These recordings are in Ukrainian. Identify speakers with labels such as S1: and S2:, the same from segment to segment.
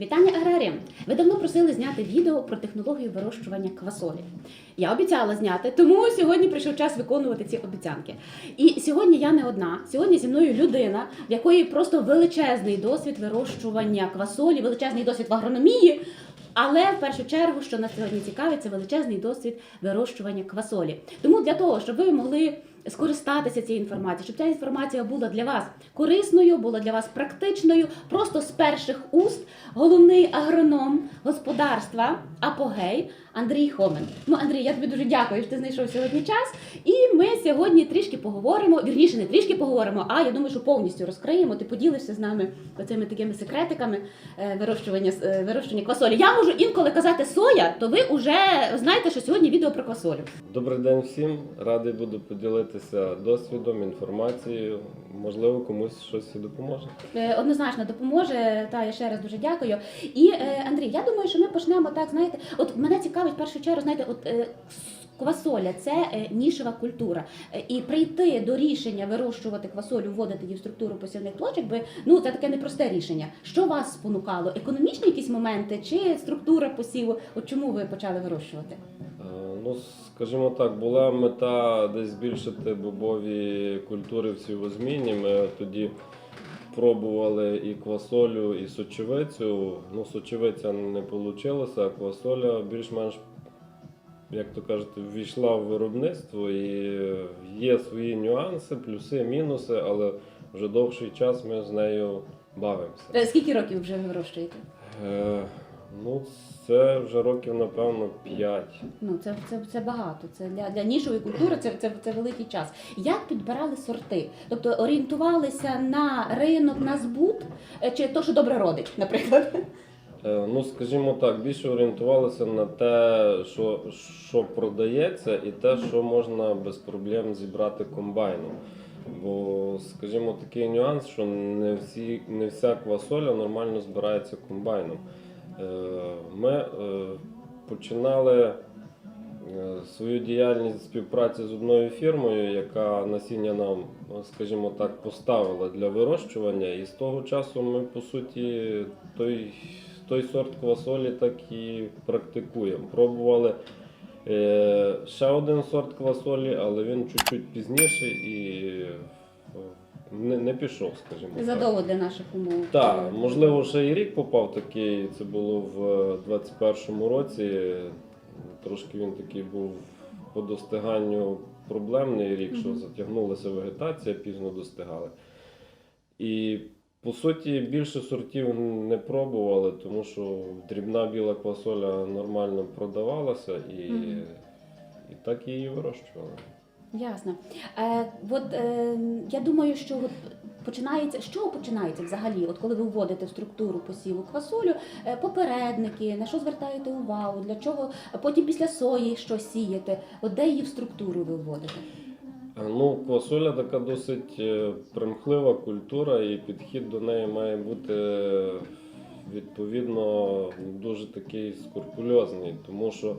S1: Вітання аграріям! Ви давно просили зняти відео про технологію вирощування квасолі. Я обіцяла зняти, тому сьогодні прийшов час виконувати ці обіцянки. І сьогодні я не одна. Сьогодні зі мною людина, в якої просто величезний досвід вирощування квасолі, величезний досвід в агрономії. Але в першу чергу, що нас сьогодні цікавить, це величезний досвід вирощування квасолі. Тому для того, щоб ви могли скористатися цією інформацією, щоб ця інформація була для вас корисною, була для вас практичною, просто з перших уст головний агроном господарства Апогей Андрій Хомен. Ну, Андрій, я тобі дуже дякую, що ти знайшов сьогодні час. І ми сьогодні трішки поговоримо. Вірніше, не трішки поговоримо, а я думаю, що повністю розкриємо. Ти поділишся з нами оцими такими секретиками е, вирощування е, вирощування квасолі. Я можу інколи казати соя, то ви вже знаєте, що сьогодні відео про квасолю.
S2: Добрий день всім. Радий буду поділитися досвідом, інформацією. Можливо, комусь щось і допоможе.
S1: Е, однозначно допоможе. Та я ще раз дуже дякую. І Андрій, я думаю, що ми почнемо так. Знаєте, от мене цікавить в першу чергу, знаєте, от. Е, Квасоля це е, нішева культура, Е, і прийти до рішення вирощувати квасолю, вводити її в структуру посівних площок, би ну це таке непросте рішення. Що вас спонукало? Економічні якісь моменти чи структура посіву? От чому ви почали вирощувати?
S2: Ну, скажімо так, була мета десь збільшити бобові культури в сівозміні. Ми тоді пробували і квасолю, і сочевицю. Ну, сочевиця не вийшло, а квасоля більш-менш, як то кажете, ввійшла в виробництво і є свої нюанси, плюси, мінуси, але вже довший час ми з нею бавимося.
S1: Е, Скільки років вже вирощуєте?
S2: Е, ну, це вже років, напевно, 5.
S1: Ну, це, це, це багато. Це для, для нішової культури це, це, це великий час. Як підбирали сорти? Тобто орієнтувалися на ринок, на збут, е, чи то, що добре родить, наприклад?
S2: Е, Ну, скажімо так, більше орієнтувалися на те, що, що продається, і те, що можна без проблем зібрати комбайном. Бо, скажімо, такий нюанс, що не, всі, не вся квасоля нормально збирається комбайном. Е, Ми е, починали е, свою діяльність співпраці з одною фірмою, яка насіння нам, е, скажімо так, поставила для вирощування. І з того часу ми, по суті, той, той сорт квасолі так і практикуємо. Пробували ще один сорт квасолі, але він чуть-чуть пізніше і не, не пішов, скажімо так.
S1: Задовго для наших умов.
S2: Так, можливо, ще і рік попав такий. Це було в 21-му році. Трошки він такий був по достиганню проблемний рік, що затягнулася вегетація, пізно достигали. І по суті більше сортів не пробували, тому що дрібна біла квасоля нормально продавалася і, і так її вирощували.
S1: Ясно. Е, от е, я думаю, що от починається з чого починається взагалі? От коли ви вводите в структуру посіву квасолю, е, попередники, на що звертаєте увагу, для чого потім після сої що сієте? От де її в структуру ви вводите?
S2: Ну, квасоля така досить е, примхлива культура, і підхід до неї має бути е, відповідно дуже такий скрупульозний, тому що е,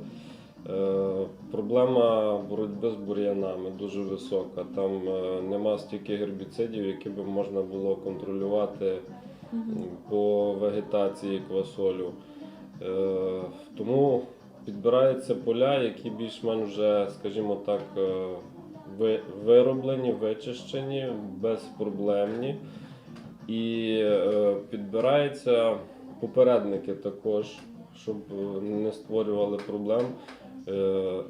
S2: проблема боротьби з бур'янами дуже висока. Там е, нема стільки гербіцидів, які би можна було контролювати по вегетації квасолю. Е, тому підбираються поля, які більш-менш вже, скажімо так, е, вироблені, вичищені, безпроблемні. І е, підбираються попередники також, щоб е, не створювали проблем. Е,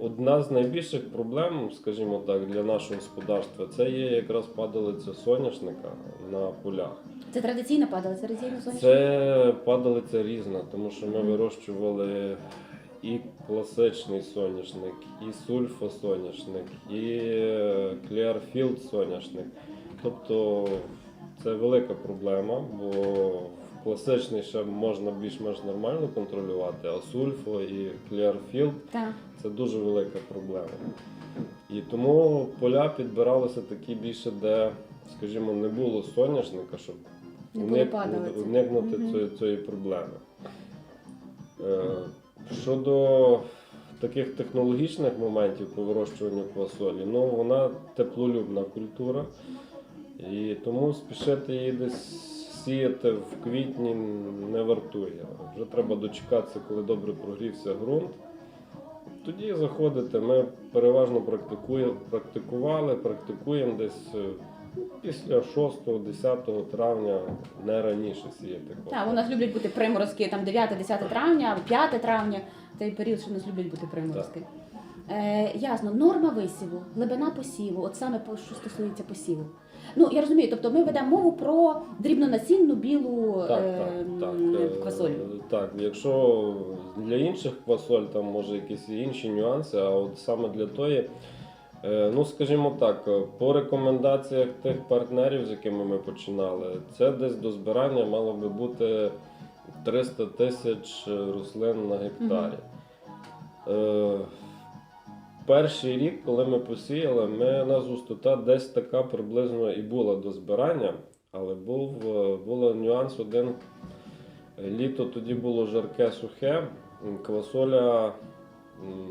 S2: Одна з найбільших проблем, скажімо так, для нашого господарства це є якраз падалиця соняшника на полях.
S1: Це традиційна падалиця, традиційна сонячна?
S2: Це падалиця різна, тому що ми вирощували і класичний соняшник, і сульфосоняшник, і кліарфілд соняшник. Тобто це велика проблема, бо класичний ще можна більш-менш нормально контролювати, а сульфо і кліарфілд це дуже велика проблема. І тому поля підбиралися такі більше, де, скажімо, не було соняшника, щоб уник- уникнути
S1: Мгм.
S2: цієї, цієї проблеми. Е, щодо таких технологічних моментів по вирощуванню квасолі, ну вона теплолюбна культура, і тому спішити її десь сіяти в квітні не вартує. Вже треба дочекатися, коли добре прогрівся ґрунт. Тоді заходите. Ми переважно практикували, практикуємо десь е, після 6-10 травня, не раніше сіяти.
S1: Так, у нас люблять бути приморозки там 9-10 травня або 5 травня. Цей період, що у нас люблять бути приморозки. Е, ясно, норма висіву, глибина посіву, от саме що стосується посіву. Ну я розумію, тобто ми ведемо мову про дрібнонасінну білу
S2: Так,
S1: е,
S2: так, так.
S1: м,
S2: Е. Так, якщо для інших квасоль там може якісь інші нюанси, а от саме для тої, е, ну скажімо так, е, по рекомендаціях тих партнерів, з якими ми починали, це десь до збирання мало би бути 300 тисяч рослин на гектарі. Е, Перший рік, коли ми посіяли, ми, у нас густота десь така приблизно і була до збирання, але був, е, був нюанс один. Літо тоді було жарке, сухе, квасоля,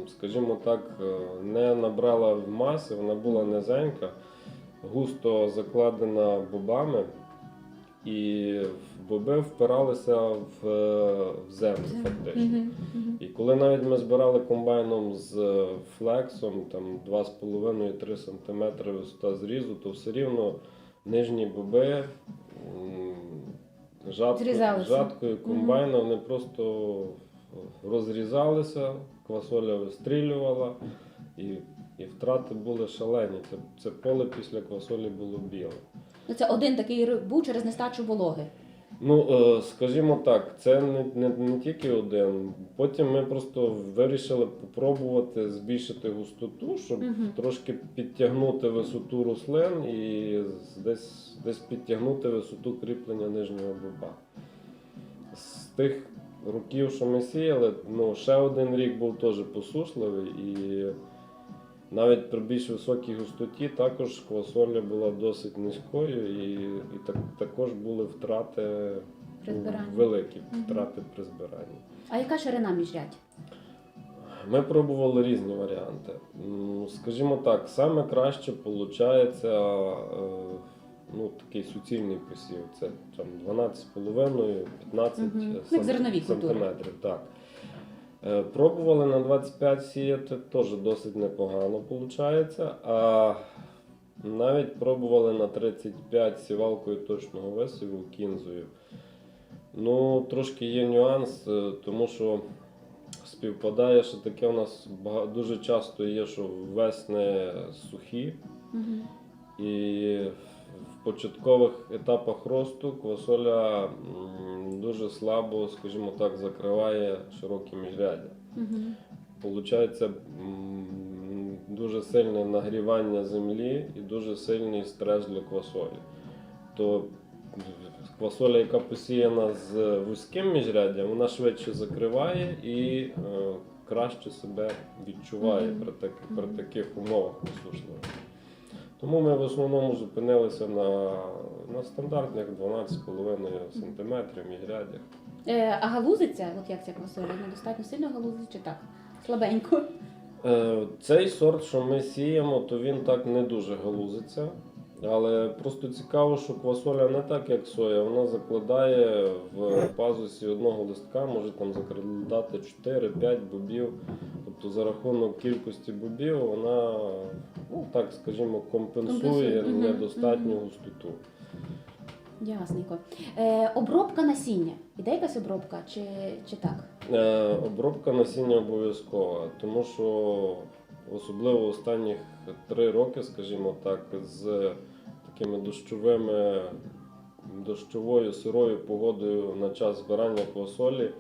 S2: скажімо так, е, не набрала маси, вона була низенька, густо закладена бобами, і в боби впиралися в, е, в землю фактично.
S1: Мгм, мгм.
S2: І коли навіть ми збирали комбайном з е, флексом, там 2,5-3 см висота зрізу, то все рівно нижні боби жаткою комбайна вони просто розрізалися, квасоля вистрілювала, і, і втрати були шалені. Це, це поле після квасолі було біле.
S1: Це один такий був через нестачу вологи.
S2: Ну, е, скажімо так, це не, не, не тільки один. Потім ми просто вирішили попробувати збільшити густоту, щоб
S1: Мгм.
S2: трошки підтягнути висоту рослин і десь, десь підтягнути висоту кріплення нижнього боба. З тих років, що ми сіяли, ну, ще один рік був теж посушливий, і навіть при більш високій густоті також квасоля була досить низькою, і, і так, також були втрати великі втрати при збиранні.
S1: А яка ширина міжрядь?
S2: Ми пробували різні варіанти. Скажімо так, саме краще виходить ну, такий суцільний посів. Це там 12,5-15
S1: Мгм.
S2: см-
S1: зернові культури.
S2: Так. Е, Пробували на 25 сіяти, теж досить непогано виходить. А навіть пробували на 35 сівалкою точного висіву кінзою. Ну, трошки є нюанс, е, тому що співпадає, що таке у нас дуже часто є, що весни сухі,
S1: Мгм.
S2: і в початкових етапах росту квасоля дуже слабо, скажімо так, закриває широкі міжряддя.
S1: Мгм.
S2: Получається дуже сильне нагрівання землі і дуже сильний стрес для квасолі. То квасоля, яка посіяна з вузьким міжряддям, вона швидше закриває і е, краще себе відчуває
S1: Мгм.
S2: при, так, при таких умовах посушливих. Тому ми в основному зупинилися на, на стандартних 12,5 см міжряддях.
S1: Е, а галузиться, от як ця квасоля, недостатньо сильно галузить чи так? Слабенько.
S2: Е, Цей сорт, що ми сіємо, то він так не дуже галузиться. Але просто цікаво, що квасоля не так, як соя, вона закладає в пазусі одного листка, може там закладати 4-5 бобів. Тобто за рахунок кількості бобів вона, ну так скажімо, компенсує
S1: Компенсує, мгм,
S2: недостатню
S1: мгм.
S2: густоту.
S1: Ясненько. Е, обробка насіння. Іде якась обробка чи, чи так?
S2: Е, Обробка насіння обов'язкова, тому що особливо останніх три роки, скажімо так, з такими дощовими, дощовою сирою погодою на час збирання квасолі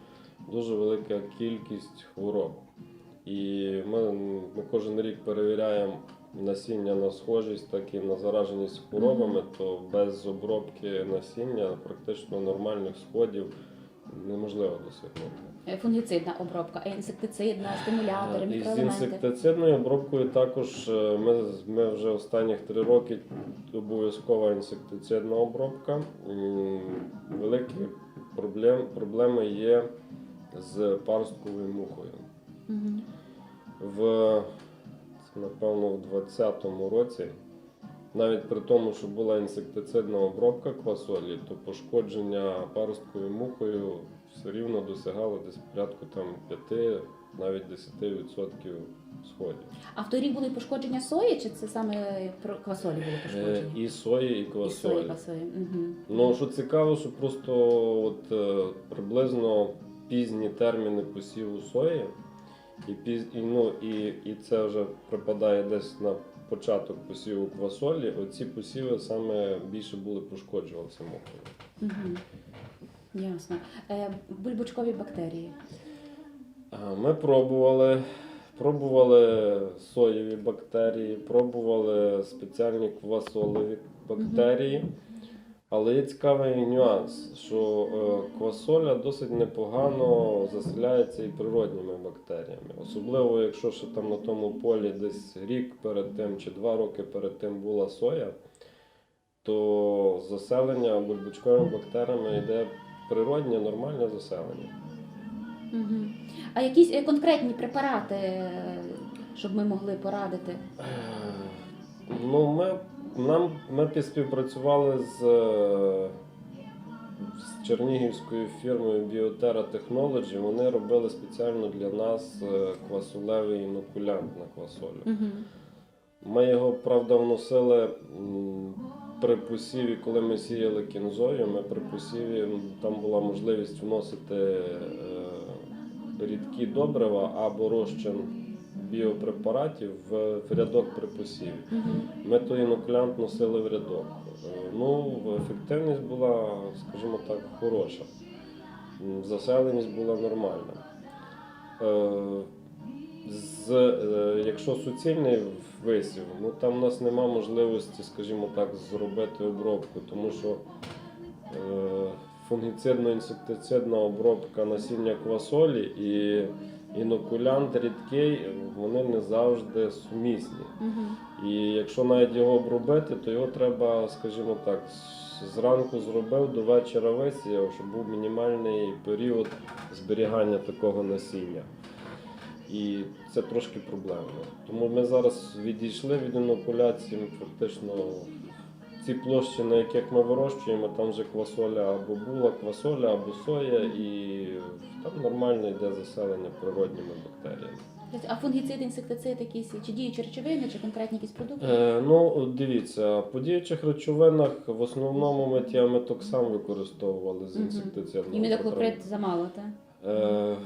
S2: дуже велика кількість хвороб. І ми, ми кожен рік перевіряємо насіння на схожість, так і на зараженість хворобами, то без обробки насіння практично нормальних сходів неможливо досягнути.
S1: Е, Фунгіцидна обробка, е, інсектицидна, стимулятори,
S2: І з інсектицидною обробкою також е, ми, ми вже останніх три роки обов'язкова інсектицидна обробка. Великі проблем, проблеми є з паростковою мухою. В напевно в 2020 році навіть при тому, що була інсектицидна обробка квасолі, то пошкодження паростковою мухою все рівно досягало десь порядку там 5, навіть 10% сходів.
S1: А в той рік були пошкодження сої, чи це саме квасолі були
S2: Е,
S1: пошкодження?
S2: І сої, і
S1: І сої,
S2: квасолі.
S1: квасолі. Угу.
S2: Ну що цікаво, що просто от е, приблизно пізні терміни посіву сої, і піз, і, ну, і, і це вже припадає десь на початок посіву квасолі. Оці посіви саме більше були пошкоджувалися мохою.
S1: Угу. Ясно. Е, бульбочкові бактерії.
S2: Ми пробували. Пробували соєві бактерії, пробували спеціальні квасолові бактерії. Але є цікавий нюанс, що е, квасоля досить непогано заселяється і природніми бактеріями. Особливо, якщо ще там на тому полі десь рік перед тим чи два роки перед тим була соя, то заселення бульбочковими бактеріями йде природнє, нормальне заселення.
S1: Угу. А якісь е, конкретні препарати, е, щоб ми могли порадити?
S2: Ну, ми, нам, ми співпрацювали з, е, з чернігівською фірмою Biotera Technology. Вони робили спеціально для нас е, квасолевий інокулянт на квасолю.
S1: Угу.
S2: Ми його, правда, вносили при посіві, коли ми сіяли кінзою. Ми при посіві там була можливість вносити е, рідкі добрива або розчин біопрепаратів в, в рядок при посіві.
S1: Угу.
S2: Ми той інокулянт носили в рядок. Ну, ефективність була, скажімо так, хороша. Заселеність була нормальна. Е, З, е, якщо суцільний висів, ну там у нас нема можливості, скажімо так, зробити обробку, тому що е, фунгіцидно-інсектицидна обробка насіння квасолі і інокулянт рідкий, вони не завжди сумісні.
S1: Угу.
S2: І якщо навіть його обробити, то його треба, скажімо так, зранку зробив, до вечора висіяв, щоб був мінімальний період зберігання такого насіння. І це трошки проблемно. Тому ми зараз відійшли від інокуляції, фактично ці площі, на яких ми вирощуємо, там вже квасоля або була квасоля, або соя, і там нормально йде заселення природніми бактеріями.
S1: А фунгіцид, інсектицид якісь, чи діючі речовини, чи конкретні якісь продукти?
S2: Е, ну, дивіться, по діючих речовинах в основному ми тіаметоксам використовували з інсектицидного.
S1: Імідоклоприд замало, так?
S2: Е,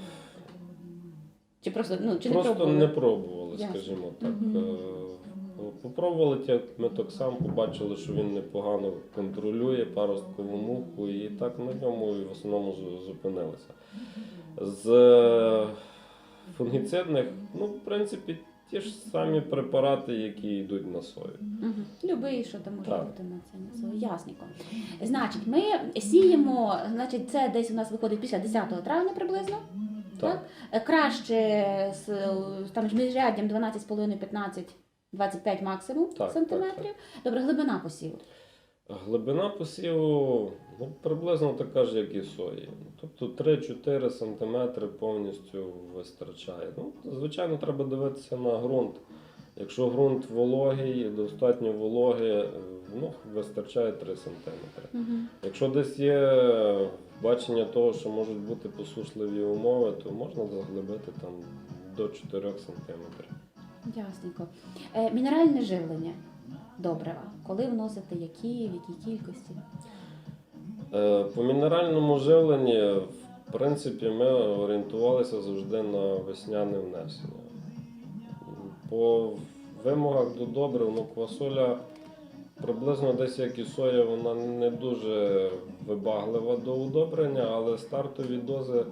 S1: Чи просто, ну, чи не
S2: просто
S1: пробували?
S2: не пробували,
S1: Ясно.
S2: скажімо так.
S1: Мгм.
S2: Е, попробували тіаметоксам, побачили, що він непогано контролює паросткову муху, і так на ньому і в основному зупинилися. З е, фунгіцидних, ну, в принципі, ті ж самі препарати, які йдуть на сою.
S1: Угу. Любий, що там може
S2: Так.
S1: бути на це на це. Ясненько. Значить, ми сіємо, значить, це десь у нас виходить після 10 травня приблизно.
S2: Так.
S1: Е, Краще з там міжряддям 12,5, 15, 25 максимум
S2: так,
S1: сантиметрів. Добре, глибина посіву.
S2: Глибина посіву ну, приблизно така ж, як і сої. Тобто 3-4 см повністю вистачає. Ну, звичайно, треба дивитися на ґрунт. Якщо ґрунт вологий, достатньо вологий, ну, вистачає 3 см.
S1: Угу.
S2: Якщо десь є бачення того, що можуть бути посушливі умови, то можна заглибити там до 4 см.
S1: Ясненько. Е, мінеральне живлення. Добрива. Коли вносити, які, в якій кількості?
S2: Е, По мінеральному живленні, в принципі, ми орієнтувалися завжди на весняне внесення. По вимогах до добрив, ну, квасоля приблизно десь як і соя, вона не дуже вибаглива до удобрення, але стартові дози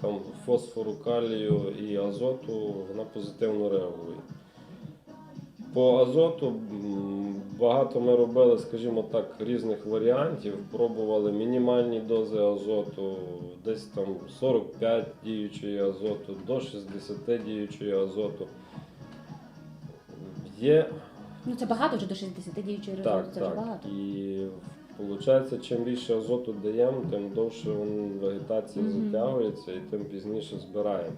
S2: там, фосфору, калію і азоту вона позитивно реагує. По азоту багато ми робили, скажімо так, різних варіантів. Пробували мінімальні дози азоту, десь там 45 діючої азоту, до 60 діючої азоту. Є
S1: Ну це багато вже до 60 діючої
S2: так,
S1: резерву, це вже багато.
S2: І виходить, чим більше азоту даємо, тим довше він- вегетація
S1: Мгм.
S2: затягується і тим пізніше збираємо.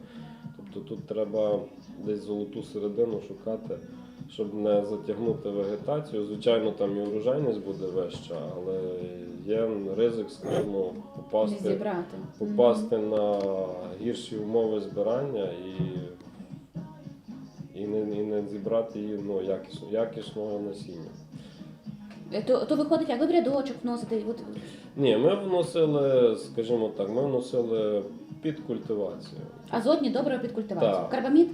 S2: Тобто тут треба десь золоту середину шукати. щоб не затягнути вегетацію. Звичайно, там і урожайність буде вища, але є ризик, скажімо,
S1: Не
S2: попасти,
S1: зібрати.
S2: попасти на гірші умови збирання і, і, не, і не зібрати її ну, якісно, якісного насіння.
S1: Е, То, то виходить, як ви в рядочок вносите. От,
S2: Ні, ми вносили, скажімо так, ми вносили під культивацію.
S1: азотні добре під культивацію.
S2: Так.
S1: Карбамід?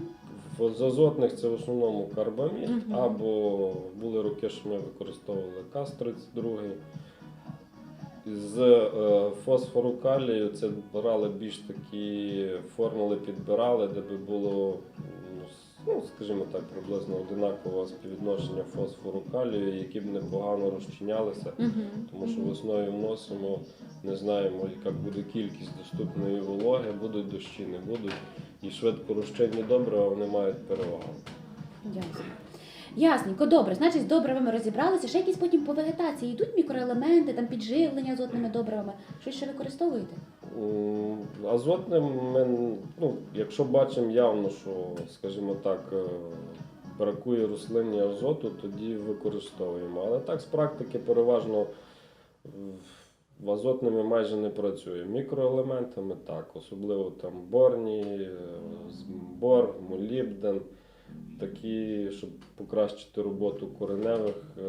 S2: В- З азотних це в основному карбамід,
S1: Мгм.
S2: або були роки, що ми використовували КАС-32. З е, фосфору калію це брали більш такі формули, підбирали, де би було, ну, скажімо так, приблизно одинакове співвідношення фосфору калію, які б непогано розчинялися. Тому що весною вносимо, не знаємо, яка буде кількість доступної вологи, будуть дощі, не будуть. І швидко розчинні добрива вони мають перевагу.
S1: Ясно. Ясненько, добре. Значить, з добривами розібралися. Ще якісь потім по вегетації йдуть мікроелементи, там підживлення азотними добривами. Щось ще використовуєте?
S2: Азотним ми, ну, якщо бачимо явно, що, скажімо так, е, бракує рослині азоту, тоді використовуємо. Але так з практики переважно в- азотними майже не працює. Мікроелементами так, особливо там борні, е, бор, молібден, такі, щоб покращити роботу кореневих е,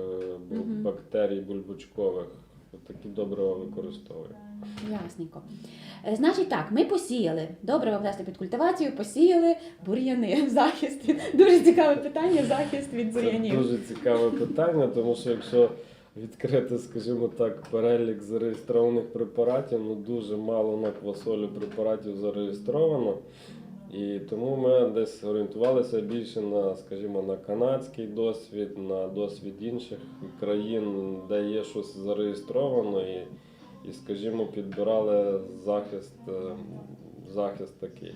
S2: бактерій, бульбочкових. Такі добрива використовуємо.
S1: Ясненько. Е, Значить так, ми посіяли. Добре внесли під культивацію, посіяли бур'яни. Захист. Дуже цікаве питання. Захист від
S2: Це
S1: бур'янів.
S2: дуже цікаве питання, тому що якщо відкрити, скажімо так, перелік зареєстрованих препаратів, ну дуже мало на квасолю препаратів зареєстровано. І тому ми десь орієнтувалися більше на, скажімо, на канадський досвід, на досвід інших країн, де є щось зареєстровано, і, і скажімо, підбирали захист, е, захист такий.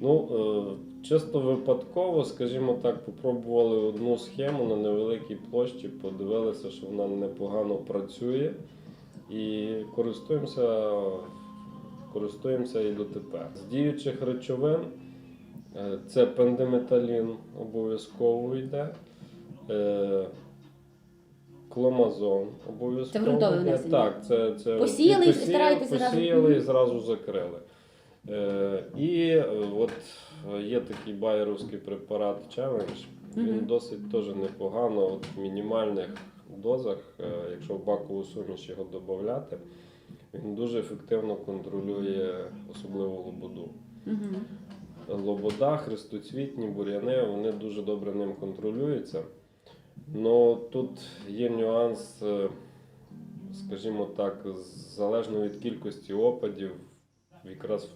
S2: Ну, е, чисто випадково, скажімо так, попробували одну схему на невеликій площі, подивилися, що вона непогано працює, і користуємося, користуємося і дотепер. З діючих речовин е, це пендиметалін обов'язково йде. Кломазон обов'язково.
S1: Це ґрунтове внесення?
S2: Так, це, це
S1: Посіяли і
S2: посіяли,
S1: стараєтеся зразу?
S2: посіяли і зразу закрили. Е, і е, от є такий байеровський препарат Challenge. Він
S1: Мгм.
S2: досить теж непогано, от в мінімальних дозах, е, якщо в бакову суміш його додати, він дуже ефективно контролює особливо лободу.
S1: Мгм.
S2: Лобода, хрестоцвітні, бур'яни, вони дуже добре ним контролюються. Ну тут є нюанс, е, скажімо так, залежно від кількості опадів, якраз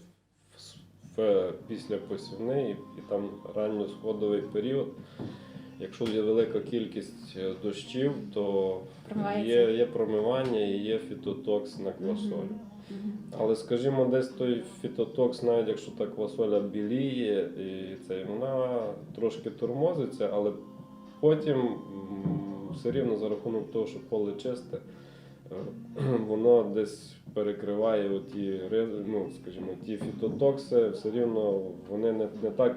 S2: в, с- в післяпосівний і, там ранньосходовий період. Якщо є велика кількість е, дощів, то є, є промивання і є фітотокс на квасолю.
S1: Мгм.
S2: Але скажімо, десь той фітотокс, навіть якщо та квасоля біліє, і це вона трошки тормозиться, але потім все рівно за рахунок того, що поле чисте, е, воно десь перекриває оті, ну, скажімо, ті фітотокси, все рівно вони не, не, так,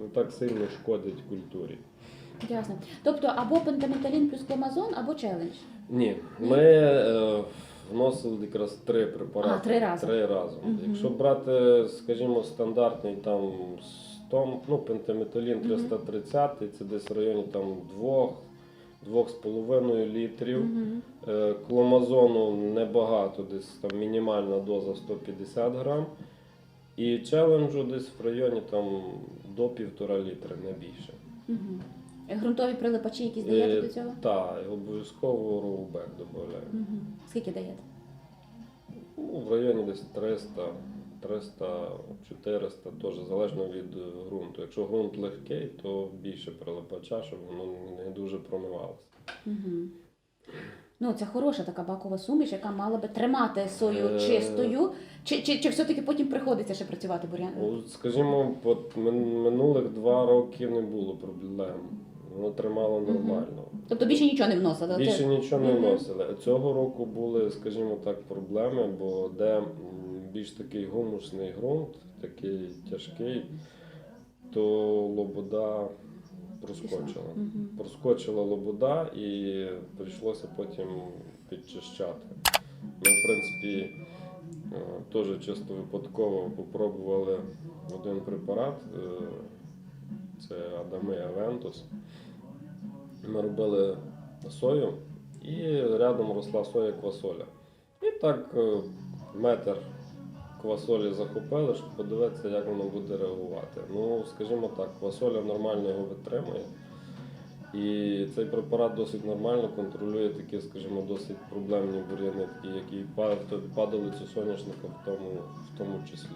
S2: не так сильно шкодять культурі.
S1: Ясно. Тобто або пентаметалін плюс кломазон, або челендж.
S2: Ні, ми е, вносили якраз три препарати.
S1: А, три рази.
S2: Три рази.
S1: Мгм.
S2: Якщо брати, скажімо, стандартний там 100, ну, пентаметалін
S1: Мгм.
S2: 330, це десь в районі там 2, 2,5 літрів. Е, Кломазону небагато, десь там мінімальна доза 150 грам. І челенджу десь в районі там до півтора літра, не більше.
S1: Мгм. Ґрунтові прилипачі, які даєте
S2: Е,
S1: до цього?
S2: Так, обов'язково роубек додаю.
S1: Мгм. Скільки даєте?
S2: Ну, в районі десь 300, 300, 400, теж залежно від ґрунту. Якщо ґрунт легкий, то більше прилипача, щоб воно не дуже промивалося.
S1: Угу. Ну, це хороша така бакова суміш, яка мала би тримати сою
S2: Е.
S1: чистою. Чи, чи, чи все-таки потім приходиться ще працювати бурян?
S2: Скажімо, от минулих два роки не було проблем. Воно тримало нормально.
S1: Тобто більше нічого не вносили?
S2: Більше нічого не
S1: Мгм.
S2: вносили. Цього року були, скажімо так, проблеми, бо де більш такий гумусний ґрунт, такий тяжкий, то лобода проскочила. Проскочила лобода і прийшлося потім підчищати. Ми, в принципі, е, теж чисто випадково попробували один препарат. е, Це Адами Авентус. Ми робили сою і рядом росла соя квасоля. І так е, метр квасолі захопили, щоб подивитися, як воно буде реагувати. Ну, скажімо так, квасоля нормально його витримує. І цей препарат досить нормально контролює такі, скажімо, досить проблемні бур'яни, такі, які па- падалицю соняшника в тому, в тому числі.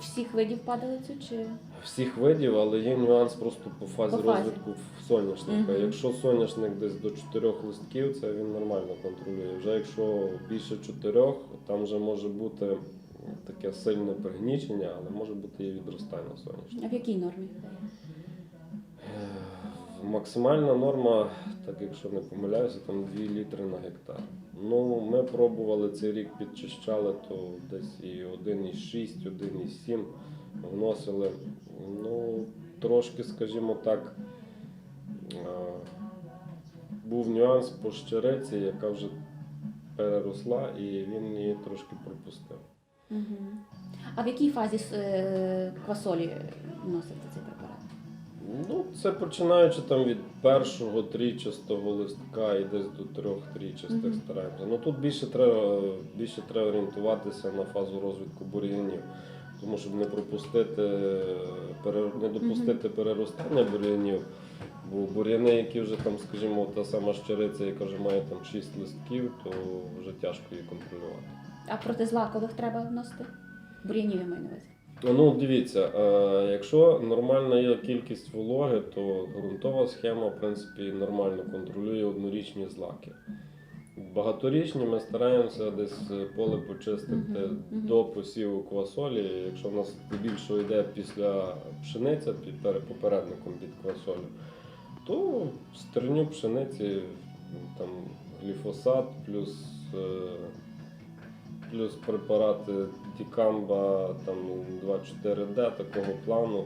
S1: Всіх видів падалицю чи
S2: Всіх видів, але є нюанс просто по фазі,
S1: По фазі.
S2: розвитку соняшника.
S1: Мгм.
S2: Якщо соняшник десь до чотирьох листків, це він нормально контролює. Вже якщо більше чотирьох, там вже може бути таке сильне пригнічення, але може бути і відростання соняшника.
S1: а в якій нормі?
S2: Е, Максимальна норма, так якщо не помиляюся, там 2 літри на гектар. Ну, ми пробували цей рік підчищали, то десь і 1,6, 1,7 вносили. Ну, трошки, скажімо так, е, був нюанс по щириці, яка вже переросла, і він її трошки пропустив.
S1: Угу. А в якій фазі е, квасолі вносите цей препарат?
S2: Ну, це починаючи там від першого трічастого листка і десь до трьох трічастих
S1: Мгм.
S2: стараємося. Ну тут більше треба, більше треба орієнтуватися на фазу розвитку бур'янів, тому щоб не пропустити, не допустити переростання бур'янів. Бо бур'яни, які вже там, скажімо, та сама щириця, яка вже має там 6 листків, то вже тяжко її контролювати.
S1: А проти злакових треба вносити? Бур'янів я маю на увазі.
S2: Ну, дивіться, е, якщо нормальна є кількість вологи, то ґрунтова схема, в принципі, нормально контролює однорічні злаки. Багаторічні ми стараємося десь поле почистити
S1: Мгм, мгм.
S2: до посіву квасолі. Якщо в нас більше йде після пшениця під попередником під квасолю, то стерню пшениці там гліфосат плюс. Плюс препарати Дікамба, там 2,4D такого плану,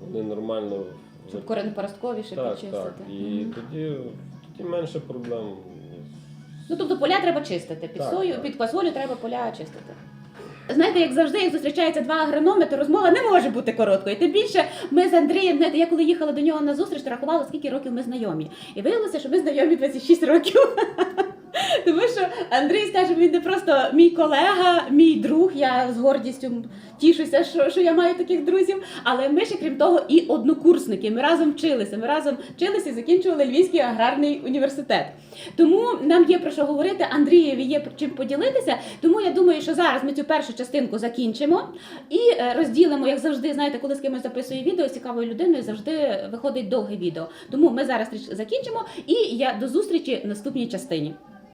S2: вони нормально
S1: Щоб коренепоростковіше
S2: так,
S1: почистити.
S2: так. І
S1: Мгм.
S2: тоді, тоді менше проблем.
S1: Ну тобто поля треба чистити. Під
S2: Так,
S1: сою,
S2: так.
S1: під квасолю треба поля чистити. Знаєте, як завжди, як зустрічаються два агрономи, то розмова не може бути короткою. Тим більше ми з Андрієм, знаєте, я коли їхала до нього на зустріч, то рахувала, скільки років ми знайомі. І виявилося, що ми знайомі 26 років. Тому що Андрій скаже, він не просто мій колега, мій друг. Я з гордістю тішуся, що, що я маю таких друзів. Але ми ще крім того і однокурсники. Ми разом вчилися. Ми разом вчилися і закінчували Львівський аграрний університет. Тому нам є про що говорити. Андрієві є чим поділитися. Тому я думаю, що зараз ми цю першу частинку закінчимо і е, розділимо, як завжди, знаєте, коли з кимось записує відео з цікавою людиною, завжди виходить довге відео. Тому ми зараз закінчимо, і я до зустрічі в наступній частині.